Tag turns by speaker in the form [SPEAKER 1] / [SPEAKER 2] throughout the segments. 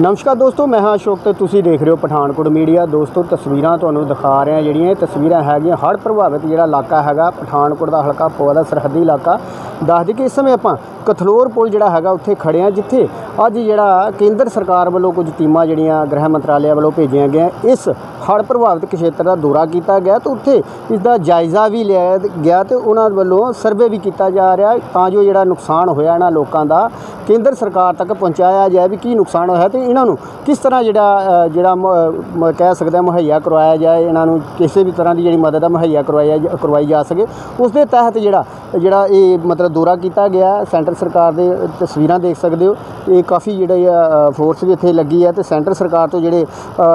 [SPEAKER 1] ਨਮਸਕਾਰ ਦੋਸਤੋ, ਮੈਂ ਹਾਂ ਅਸ਼ੋਕ ਤੇ ਤੁਸੀਂ ਦੇਖ ਰਹੇ ਹੋ ਪਠਾਨਕੋਟ ਮੀਡੀਆ। ਦੋਸਤੋ, ਤਸਵੀਰਾਂ ਤੁਹਾਨੂੰ ਦਿਖਾ ਰਿਹਾ, ਜਿਹੜੀਆਂ ਇਹ ਤਸਵੀਰਾਂ ਹੈਗੀਆਂ ਹੜ੍ਹ ਪ੍ਰਭਾਵਿਤ ਜਿਹੜਾ ਇਲਾਕਾ ਹੈਗਾ, ਪਠਾਨਕੋਟ ਦਾ ਹਲਕਾ ਪੋਆ ਦਾ ਸਰਹੱਦੀ ਇਲਾਕਾ। ਦੱਸ ਦਈਏ ਕਿ ਇਸ ਸਮੇਂ ਆਪਾਂ ਕਥਲੋਰ ਪੁਲ ਜਿਹੜਾ ਹੈਗਾ, ਉੱਥੇ ਖੜੇ ਹਾਂ, ਜਿੱਥੇ ਅੱਜ ਜਿਹੜਾ ਕੇਂਦਰ ਸਰਕਾਰ ਵੱਲੋਂ ਕੁਝ ਟੀਮਾਂ ਜਿਹੜੀਆਂ ਗ੍ਰਹਿ ਮੰਤਰਾਲਿਆ ਵੱਲੋਂ ਭੇਜੀਆਂ ਗਈਆਂ, ਇਸ ਹੜ੍ਹ ਪ੍ਰਭਾਵਿਤ ਖੇਤਰ ਦਾ ਦੌਰਾ ਕੀਤਾ ਗਿਆ ਤੇ ਉੱਥੇ ਇਸ ਦਾ ਜਾਇਜ਼ਾ ਵੀ ਲਿਆ ਗਿਆ ਤੇ ਉਹਨਾਂ ਵੱਲੋਂ ਸਰਵੇ ਵੀ ਕੀਤਾ ਜਾ ਰਿਹਾ, ਤਾਂ ਜੋ ਜਿਹੜਾ ਨੁਕਸਾਨ ਹੋਇਆ ਇਹਨਾਂ ਲੋਕਾਂ ਦਾ ਕੇਂਦਰ ਸਰਕਾਰ ਤੱਕ ਪਹੁੰਚਾਇਆ ਜਾਏ ਵੀ ਕੀ ਨੁਕਸਾਨ ਹੋਇਆ ਤੇ ਇਹਨਾਂ ਨੂੰ ਕਿਸ ਤਰ੍ਹਾਂ ਜਿਹੜਾ ਜਿਹੜਾ ਮ- ਮ- ਕਹਿ ਸਕਦੇ ਹਾਂ ਮੁਹੱਈਆ ਕਰਵਾਇਆ ਜਾਏ, ਇਹਨਾਂ ਨੂੰ ਕਿਸੇ ਵੀ ਤਰ੍ਹਾਂ ਦੀ ਜਿਹੜੀ ਮਦਦ ਹੈ ਮੁਹੱਈਆ ਕਰਵਾਇਆ ਕਰਵਾਈ ਜਾ ਸਕੇ। ਉਸ ਦੇ ਤਹਿਤ ਜਿਹੜਾ ਜਿਹੜਾ ਇਹ ਮਤਲਬ ਦੌਰਾ ਕੀਤਾ ਗਿਆ, ਸੈਂਟਰ ਸਰਕਾਰ ਦੇ ਤਸਵੀਰਾਂ ਦੇਖ ਸਕਦੇ ਹੋ। ਇਹ ਕਾਫੀ ਜਿਹੜੇ ਆ ਫੋਰਸ ਵੀ ਇੱਥੇ ਲੱਗੀ ਹੈ ਤੇ ਸੈਂਟਰ ਸਰਕਾਰ ਤੋਂ ਜਿਹੜੇ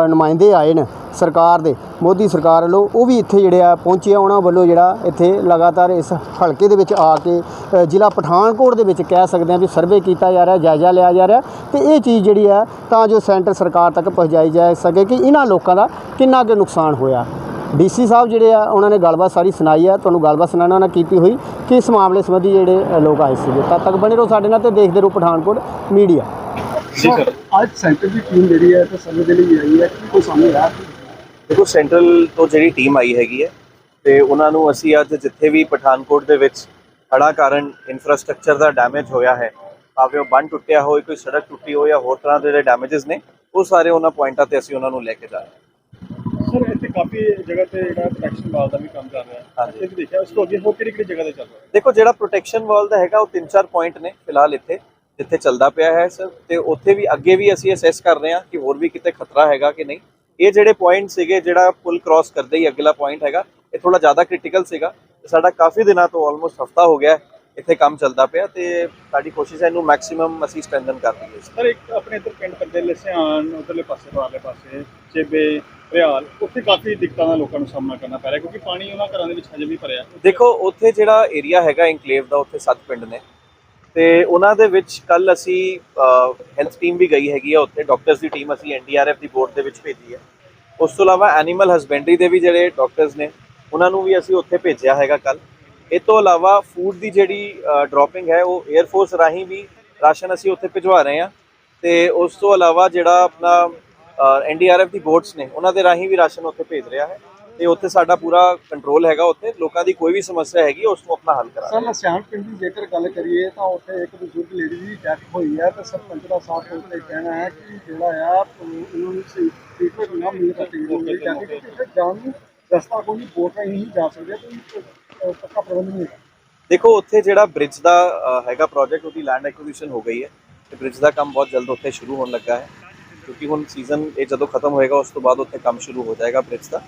[SPEAKER 1] ਨੁਮਾਇੰਦੇ ਆਏ ਨੇ ਸਰਕਾਰ ਦੇ, ਮੋਦੀ ਸਰਕਾਰ ਵੱਲੋਂ, ਉਹ ਵੀ ਇੱਥੇ ਜਿਹੜੇ ਆ ਪਹੁੰਚੇ ਆ, ਉਹਨਾਂ ਵੱਲੋਂ ਜਿਹੜਾ ਇੱਥੇ ਲਗਾਤਾਰ ਇਸ ਹਲਕੇ ਦੇ ਵਿੱਚ ਆ ਕੇ ਜ਼ਿਲ੍ਹਾ ਪਠਾਨਕੋਟ ਦੇ ਵਿੱਚ ਕਹਿ ਸਕਦੇ ਆ ਵੀ ਸਰਵੇ ਕੀਤਾ ਜਾ ਰਿਹਾ ਜਾਇਜ਼ਾ ਲਿਆ ਜਾ ਰਿਹਾ ਤੇ ਇਹ ਚੀਜ਼ ਜਿਹੜੀ ਆ ਤਾਂ ਜੋ ਸੈਂਟਰ ਸਰਕਾਰ ਤੱਕ ਪਹੁੰਚਾਈ ਜਾ ਸਕੇ ਕਿ ਇਹਨਾਂ ਲੋਕਾਂ ਦਾ ਕਿੰਨਾ ਕੁ ਨੁਕਸਾਨ ਹੋਇਆ। ਡੀਸੀ ਸਾਹਿਬ ਜਿਹੜੇ ਆ ਉਹਨਾਂ ਨੇ ਗੱਲਬਾਤ ਸਾਰੀ ਸੁਣਾਈ ਆ ਤੁਹਾਨੂੰ ਗੱਲਬਾਤ ਸੁਣਾਉਣਾ ਉਹਨਾਂ ਕੀਤੀ ਹੋਈ ਕਿ ਇਸ ਮਾਮਲੇ ਸੰਬੰਧੀ ਜਿਹੜੇ ਲੋਕ ਆਏ ਸੀਗੇ। ਤਦ ਤੱਕ ਬਣੇ ਰਹੋ ਸਾਡੇ ਨਾਲ ਤੇ ਦੇਖਦੇ ਰਹੋ ਪਠਾਨਕੋਟ ਮੀਡੀਆ।
[SPEAKER 2] ਅੱਜ ਸੈਂਟਰ ਦੀ ਟੀਮ ਜਿਹੜੀ ਹੈ ਤੇ ਸਮੇਂ ਦੇ ਲਈ ਆਈ ਹੈ ਕਿ ਕੋਈ ਸਾਹਮਣੇ ਆ
[SPEAKER 3] ਦੇਖੋ ਸੈਂਟਰਲ ਤੋਂ ਜਿਹੜੀ ਟੀਮ ਆਈ ਹੈਗੀ ਹੈ ਤੇ ਉਹਨਾਂ ਨੂੰ ਅਸੀਂ ਅੱਜ ਜਿੱਥੇ ਵੀ ਪਠਾਨਕੋਟ ਦੇ ਵਿੱਚ ਹੜ੍ਹਾਂ ਕਾਰਨ ਇਨਫਰਾਸਟ੍ਰਕਚਰ ਦਾ ਡੈਮੇਜ ਹੋਇਆ ਹੈ ਭਾਵੇਂ ਉਹ ਬੰਨ ਟੁੱਟਿਆ ਹੋਵੇ ਕੋਈ ਸੜਕ ਟੁੱਟੀ ਹੋਵੇ ਜਾਂ ਹੋਰ ਤਰ੍ਹਾਂ ਦੇ ਜਿਹੜੇ ਡੈਮੇਜਸ ਨੇ ਉਹ ਸਾਰੇ ਉਹਨਾਂ ਪੁਆਇੰਟਾਂ ਤੇ ਅਸੀਂ ਉਹਨਾਂ ਨੂੰ ਲੈ ਕੇ ਜਾ ਰਹੇ ਹਾਂ।
[SPEAKER 2] ਸਰ ਇੱਥੇ ਕਾਫੀ ਜਗ੍ਹਾ ਤੇ ਜਿਹੜਾ ਪ੍ਰੋਟੈਕਸ਼ਨ ਵਾਲ ਦਾ ਵੀ ਕੰਮ ਚੱਲ ਰਿਹਾ ਹੈ। ਇੱਥੇ ਵੀ ਦੇਖਿਆ ਉਸ ਤੋਂ ਅੱਗੇ ਹੋਰ ਕਿਹੜੀ ਕਿਹੜੀ ਜਗ੍ਹਾ ਤੇ ਚੱਲ ਰਿਹਾ
[SPEAKER 3] ਦੇਖੋ ਜਿਹੜਾ ਪ੍ਰੋਟੈਕਸ਼ਨ ਵਾਲ ਦਾ ਹੈਗਾ ਉਹ ਤਿੰਨ ਚਾਰ ਪੁਆਇੰਟ ਨੇ ਫਿਲਹਾਲ ਇੱਥੇ ਜਿੱਥੇ ਚੱਲਦਾ ਪਿਆ ਹੈ ਸਰ ਤੇ ਉੱਥੇ ਵੀ ਅੱਗੇ ਵੀ ਅਸੀਂ ਅਸੈਸ ਕਰ ਰਹੇ ਹਾਂ ਕਿ ਹੋਰ ਵੀ ਕਿਤੇ ਖਤਰਾ ਹੈਗਾ ਕਿ ਨਹੀਂ। ਇਹ ਜਿਹੜੇ ਪੁਆਇੰਟ ਸੀਗੇ ਜਿਹੜਾ ਪੁਲ ਕ੍ਰਾਸ ਕਰਦੇ ਹੀ ਅਗਲਾ ਪੁਆਇੰਟ ਹੈਗਾ ਇਹ ਥੋੜਾ ਜ਼ਿਆਦਾ ਕ੍ਰਿਟੀਕਲ ਸੀਗਾ। ਸਾਡਾ ਕਾਫੀ ਦਿਨਾਂ ਤੋਂ ਆਲਮੋਸਟ ਹਫਤਾ ਹੋ ਗਿਆ ਇੱਥੇ ਕੰਮ ਚੱਲਦਾ ਪਿਆ ਤੇ ਸਾਡੀ ਕੋਸ਼ਿਸ਼ ਹੈ ਇਹਨੂੰ ਮੈਕਸਿਮਮ ਅਸੀਂ ਸਟ੍ਰੈਂਥਨ ਕਰ ਦਈਏ।
[SPEAKER 2] ਸਰ ਇੱਕ ਆਪਣੇ ਇੱਧਰ ਪਿੰਡ ਪੰਦੇ ਲਸਿਆਣ ਉਧਰਲੇ ਪਾਸੇ ਬਾਹਰਲੇ ਪਾਸੇ ਚੇਬੇ ਰਿਆਲ ਉੱਥੇ ਕਾਫੀ ਦਿੱਕਤਾਂ ਦਾ ਲੋਕਾਂ ਨੂੰ ਸਾਹਮਣਾ ਕਰਨਾ ਪੈ ਰਿਹਾ ਕਿਉਂਕਿ ਪਾਣੀ ਉਹਨਾਂ ਘਰਾਂ ਦੇ ਵਿੱਚ ਹਜੇ ਵੀ ਭਰਿਆ।
[SPEAKER 3] ਦੇਖੋ ਉੱਥੇ ਜਿਹੜਾ ਏਰੀਆ ਹੈਗਾ ਇਨਕਲੇਵ ਦਾ ਉੱਥੇ ਸੱਤ ਪਿੰਡ ਨੇ। ਤੇ ਉਹਨਾਂ ਦੇ ਵਿੱਚ ਕੱਲ ਅਸੀਂ ਹੈਲਥ ਟੀਮ ਵੀ ਗਈ ਹੈਗੀ ਆ ਉੱਥੇ ਡਾਕਟਰਸ ਦੀ ਟੀਮ ਅਸੀਂ ਐਨਡੀਆਰਐਫ ਦੀ ਬੋਰਡ ਦੇ ਵਿੱਚ ਭੇਜੀ ਹੈ ਉਸ ਤੋਂ ਇਲਾਵਾ ਐਨੀਮਲ ਹਸਬੈਂਡਰੀ ਦੇ ਵੀ ਜਿਹੜੇ ਡਾਕਟਰਸ ਨੇ ਉਹਨਾਂ ਨੂੰ ਵੀ ਅਸੀਂ ਉੱਥੇ ਭੇਜਿਆ ਹੈਗਾ ਕੱਲ ਇਹ ਤੋਂ ਇਲਾਵਾ ਫੂਡ ਦੀ ਜਿਹੜੀ ਡ੍ਰੌਪਿੰਗ ਹੈ, ਉਹ 에ਅਰ ਫੋਰਸ ਰਾਹੀਂ ਵੀ ਰਾਸ਼ਨ ਅਸੀਂ ਉੱਥੇ ਭਿਜਵਾ ਰਹੇ ਹਾਂ ਤੇ ਉਸ ਤੋਂ ਇਲਾਵਾ ਜਿਹੜਾ ਆਪਣਾ ਐਨਡੀਆਰਐਫ ਦੀ ਬੋਟਸ ਨੇ, ਉਹਨਾਂ ਦੇ ਰਾਹੀਂ ਵੀ ਰਾਸ਼ਨ ਉੱਥੇ ਭੇਜ ਰਿਹਾ ਹੈ ਤੇ ਉੱਥੇ ਸਾਡਾ ਪੂਰਾ ਕੰਟਰੋਲ ਹੈਗਾ ਉੱਥੇ, ਲੋਕਾਂ ਦੀ ਕੋਈ ਵੀ ਸਮੱਸਿਆ ਹੈਗੀ, ਉਸ ਨੂੰ ਆਪਣਾ ਹੱਲ ਕਰਾ
[SPEAKER 2] ਸਰ ਲਸਿਆਣ ਪਿੰਡ ਦੀ ਜੇਕਰ ਗੱਲ ਕਰੀਏ ਤਾਂ ਉੱਥੇ ਇੱਕ ਬਜ਼ੁਰਗ ਲੇਡੀ ਦੀ ਡੈਥ ਹੋਈ ਹੈ ਤਾਂ ਸਰਪੰਚ ਦਾ ਸਾਥ ਉਸ ਤੇ ਕਹਿਣਾ ਹੈ ਕਿ ਜਿਹੜਾ ਆ ਉਹਨਾਂ ਨੂੰ ਟ੍ਰੀਟਮੈਂਟ ਨਾ ਮਿਲਣ ਦਾ ਟ੍ਰੀਟਮੈਂਟ ਮਿਲ ਜਾਂਦੀ ਕਿਉਂਕਿ ਨੂੰ ਰਸਤਾ ਕੋਈ ਬੋਟ ਰਾਹੀਂ ਜਾ ਸਕਦੇ ਪੱਕਾ ਪ੍ਰਬੰਧ ਨਹੀਂ ਹੈ
[SPEAKER 3] ਦੇਖੋ ਉੱਥੇ ਜਿਹੜਾ ਬ੍ਰਿਜ ਦਾ ਅ, ਹੈਗਾ ਪ੍ਰੋਜੈਕਟ ਉਹਦੀ ਲੈਂਡ ਐਕੁਜੀਸ਼ਨ ਹੋ ਗਈ ਹੈ। ਤੇ ਬ੍ਰਿਜ ਦਾ ਕੰਮ ਬਹੁਤ ਜਲਦ ਉੱਥੇ ਸ਼ੁਰੂ ਹੋਣ ਲੱਗਾ ਹੈ। ਕਿਉਂਕਿ ਹੁਣ ਸੀਜ਼ਨ ਇਹ ਜਦੋਂ ਖਤਮ ਹੋਏਗਾ ਉਸ ਤੋਂ ਬਾਅਦ ਉੱਥੇ ਕੰਮ ਸ਼ੁਰੂ ਹੋ ਜਾਏਗਾ ਬ੍ਰਿਜ ਦਾ।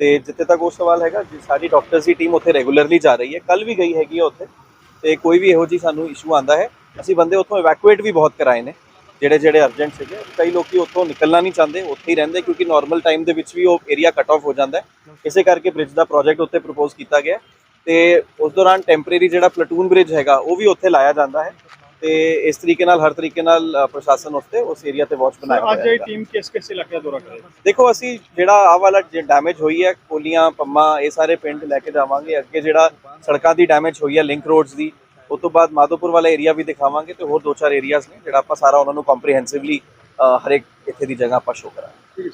[SPEAKER 3] ਤੇ ਜਿੱਥੇ ਤੱਕ ਉਹ ਸਵਾਲ ਹੈਗਾ ਜੀ ਸਾਡੀ ਡਾਕਟਰਸ ਦੀ ਟੀਮ ਉੱਥੇ ਰੈਗੂਲਰਲੀ ਜਾ ਰਹੀ ਹੈ ਕੱਲ ਵੀ ਗਈ ਹੈਗੀ ਹੈ ਉੱਥੇ ਤੇ ਕੋਈ ਵੀ ਇਹੋ ਜੀ ਸਾਨੂੰ ਇਸ਼ੂ ਆਂਦਾ ਹੈ ਅਸੀਂ ਬੰਦੇ ਉੱਥੋਂ ਇਵੈਕੂਏਟ ਵੀ ਬਹੁਤ ਕਰਾਏ ਨੇ। ਜਿਹੜੇ ਜਿਹੜੇ ਅਰਜੈਂਟ ਸੀਗੇ ਕਈ ਲੋਕੀ ਉੱਥੋਂ ਨਿਕਲਣਾ ਨਹੀਂ ਚਾਹੁੰਦੇ ਉੱਥੇ ਹੀ ਰਹਿੰਦੇ ਕਿਉਂਕਿ ਨਾਰਮਲ ਟਾਈਮ ਦੇ ਵਿੱਚ ਵੀ ਉਹ ਏਰੀਆ ਕੱਟ ਆਫ ਹੋ ਜਾਂਦਾ ਹੈ। ਇਸੇ ਕਰਕੇ ਬ੍ਰਿਜ ਦਾ ਪ੍ਰੋਜੈਕਟ ਉੱਥੇ ਪ੍ਰਪੋਜ਼ ਕੀਤਾ ਗਿਆ ਹੈ। ਤੇ ਉਸ ਦੌਰਾਨ ਟੈਂਪਰੇਰੀ ਜਿਹੜਾ ਪਲਟੂਨ ਬ੍ਰਿਜ ਹੈਗਾ ਉਹ ਵੀ ਉੱਥੇ ਲਾਇਆ ਜਾਂਦਾ ਹੈ ਤੇ ਇਸ ਤਰੀਕੇ ਨਾਲ ਹਰ ਤਰੀਕੇ ਨਾਲ ਪ੍ਰਸ਼ਾਸਨ ਉੱਤੇ ਉਸ ਏਰੀਆ ਤੇ ਵਾਚ ਬਣਾਇਆ
[SPEAKER 2] ਅੱਜ
[SPEAKER 3] ਹੋਇਆ
[SPEAKER 2] ਇਹ
[SPEAKER 3] ਹੈ
[SPEAKER 2] ਟੀਮ ਕਿਸ ਕਿਸ ਇਲਾਕੇ ਦਾ ਦੌਰਾ ਕਰੇਗੀ
[SPEAKER 3] ਦੇਖੋ ਅਸੀਂ ਜਿਹੜਾ ਆਹ ਵਾਲਾ ਡੈਮੇਜ ਹੋਈ ਹੈ ਕੋਲੀਆਂ ਪੰਮਾ ਇਹ ਸਾਰੇ ਪਿੰਡ ਲੈ ਕੇ ਜਾਵਾਂਗੇ। ਅੱਗੇ ਜਿਹੜਾ ਸੜਕਾਂ ਦੀ ਡੈਮੇਜ ਹੋਈ ਹੈ ਲਿੰਕ ਰੋਡਸ ਦੀ ਉਸ ਤੋਂ ਬਾਅਦ ਮਾਧੋਪੁਰ ਵਾਲਾ ਏਰੀਆ ਵੀ ਦਿਖਾਵਾਂਗੇ ਤੇ ਹੋਰ ਦੋ ਚਾਰ ਏਰੀਆਜ਼ ਨੇ ਜਿਹੜਾ ਆਪਾਂ ਸਾਰਾ ਉਹਨਾਂ ਨੂੰ ਕੰਪਰੀਹੈਂਸਿਵਲੀ ਹਰੇਕ ਇੱਥੇ ਦੀ ਜਗ੍ਹਾ ਆਪਾਂ ਸ਼ੋਅ ਕਰਾਂਗੇ।